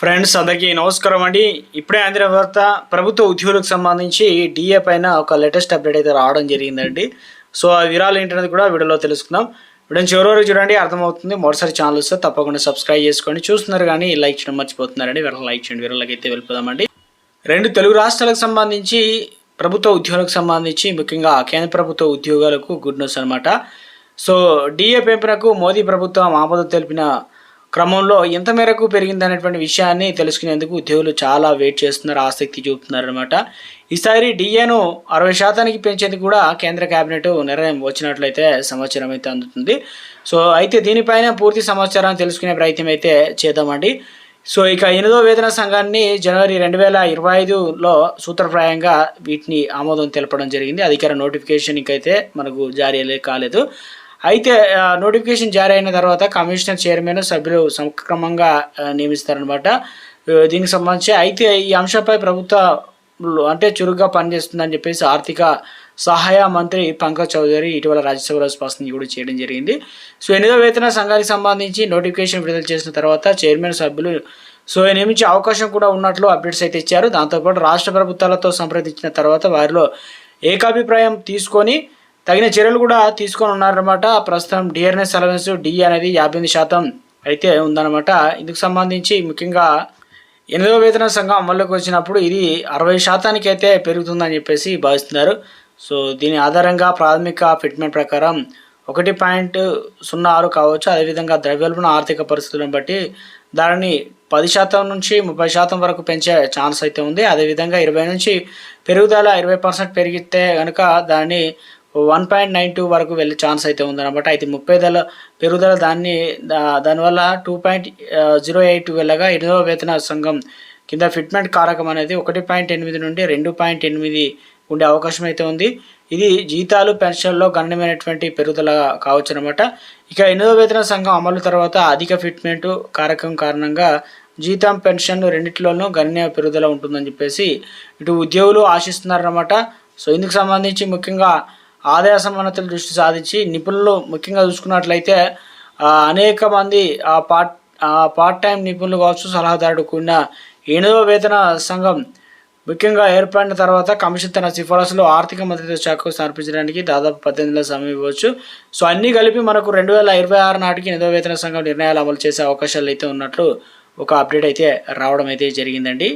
Friends అందరికీ నమస్కారం అండి. ఇప్పుడే ఆంధ్ర వార్త ప్రభుత్వ ఉద్యోగులకు సంబంధించి డిఏ పైన ఒక లేటెస్ట్ అప్డేట్ అయితే రావడం జరిగిందండి. సో ఆ వివరాలు ఏంటనేది కూడా వీడియోలో తెలుసుకుందాం. వీడియో చివరి వరకు చూడండి అర్థమవుతుంది. మొదటిసారి ఛానల్ వస్తే తప్పకుండా సబ్స్క్రైబ్ చేసుకోండి. చూస్తున్నారు కానీ లైక్ చేయడం మర్చిపోతున్నారండి. వీళ్ళకి లైక్ చేయండి. వీళ్ళకి అయితే వెళ్ళిపోదామండి. రెండు తెలుగు రాష్ట్రాలకు సంబంధించి ప్రభుత్వ ఉద్యోగులకు సంబంధించి ముఖ్యంగా కేంద్ర ప్రభుత్వ ఉద్యోగాలకు గుడ్ న్యూస్ అనమాట సో డిఏ పెంపునకు మోదీ ప్రభుత్వం ఆమోదం తెలిపిన క్రమంలో ఎంత మేరకు పెరిగిందనేటువంటి విషయాన్ని తెలుసుకునేందుకు ఉద్యోగులు చాలా వెయిట్ చేస్తున్నారు ఆసక్తి చూపుతున్నారు అనమాట ఈసారి డిఏను అరవై శాతానికి పెంచేందుకు కూడా కేంద్ర కేబినెట్ నిర్ణయం వచ్చినట్లయితే సమాచారం అయితే అందుతుంది. సో అయితే దీనిపైన పూర్తి సమాచారాన్ని తెలుసుకునే ప్రయత్నం అయితే చేద్దామండి. సో ఇక ఎనిమిదో వేతన సంఘాన్ని జనవరి రెండు వేల ఇరవై ఐదులో సూత్రప్రాయంగా వీటిని ఆమోదం తెలపడం జరిగింది. అధికార నోటిఫికేషన్ ఇంకైతే మనకు జారీ కాలేదు. అయితే నోటిఫికేషన్ జారీ అయిన తర్వాత కమిషనర్ చైర్మన్ సభ్యులు సక్రమంగా నియమిస్తారనమాట దీనికి సంబంధించి అయితే ఈ అంశంపై ప్రభుత్వ అంటే చురుగ్గా పనిచేస్తుందని చెప్పేసి ఆర్థిక సహాయ మంత్రి పంకజ్ చౌదరి ఇటీవల రాజ్యసభలో స్పష్టం కూడా చేయడం జరిగింది. సో ఎనిమిదో వేతన సంఘానికి సంబంధించి నోటిఫికేషన్ విడుదల చేసిన తర్వాత చైర్మన్ సభ్యులు సో నియమించే అవకాశం కూడా ఉన్నట్లు అప్డేట్స్ అయితే ఇచ్చారు. దాంతోపాటు రాష్ట్ర ప్రభుత్వాలతో సంప్రదించిన తర్వాత వారిలో ఏకాభిప్రాయం తీసుకొని తగిన చర్యలు కూడా తీసుకొని ఉన్నారన్నమాట. ప్రస్తుతం డిఆర్ఎస్ అలవెన్స్ డి అనేది యాభై ఎనిమిది శాతం అయితే ఉందన్నమాట. ఇందుకు సంబంధించి ముఖ్యంగా ఎనిమిదవ వేతన సంఘం అమల్లోకి వచ్చినప్పుడు ఇది అరవై శాతానికి అయితే పెరుగుతుందని చెప్పేసి భావిస్తున్నారు. సో దీని ఆధారంగా ప్రాథమిక ఫిట్మెంట్ ప్రకారం ఒకటి పాయింట్ సున్నా ఆరు కావచ్చు. అదేవిధంగా ద్రవ్యోల్బణ ఆర్థిక పరిస్థితులను బట్టి దానిని పది శాతం నుంచి ముప్పై శాతం వరకు పెంచే ఛాన్స్ అయితే ఉంది. అదేవిధంగా ఇరవై నుంచి పెరుగుదల ఇరవై పర్సెంట్ పెరిగితే కనుక దాన్ని వన్ పాయింట్ నైన్ టూ వరకు వెళ్ళే ఛాన్స్ అయితే ఉందన్నమాట. అయితే ముప్పై ధర పెరుగుదల దాన్ని దా- దానివల్ల టూ పాయింట్ జీరో ఎయిట్ వెళ్ళగా ఎనిమిదవ వేతన సంఘం కింద ఫిట్మెంట్ కారకం అనేది ఒకటి పాయింట్ ఎనిమిది నుండి రెండు పాయింట్ ఎనిమిది ఉండే అవకాశం అయితే ఉంది. ఇది జీతాలు పెన్షన్లో గణనీయమైనటువంటి పెరుగుదల కావచ్చు అనమాట ఇక ఎనిమిదవ వేతన సంఘం అమలు తర్వాత అధిక ఫిట్మెంట్ కారకం కారణంగా జీతం పెన్షన్ రెండిట్లోనూ గణనీయ పెరుగుదల ఉంటుందని చెప్పేసి ఇటు ఉద్యోగులు ఆశిస్తున్నారన్నమాట. సో ఇందుకు సంబంధించి ముఖ్యంగా ఆదాయ సమానతల దృష్టి సాధించి నిపుణులు ముఖ్యంగా చూసుకున్నట్లయితే అనేక మంది ఆ పార్ట్ ఆ పార్ట్ టైం నిపుణులు కావచ్చు సలహాదారుడు కూడిన ఎనిమిదవ వేతన సంఘం ముఖ్యంగా ఏర్పడిన తర్వాత కమిషన్ తన సిఫారసులో ఆర్థిక మంత్రిత్వ శాఖకు సమర్పించడానికి దాదాపు పద్దెనిమిది నెలల సమయం ఇవ్వచ్చు. సో అన్నీ కలిపి మనకు రెండు వేల ఇరవై ఆరు నాటికి ఎనిమిదో వేతన సంఘం నిర్ణయాలు అమలు చేసే అవకాశాలు అయితే ఉన్నట్లు ఒక అప్డేట్ అయితే రావడం అయితే జరిగిందండి.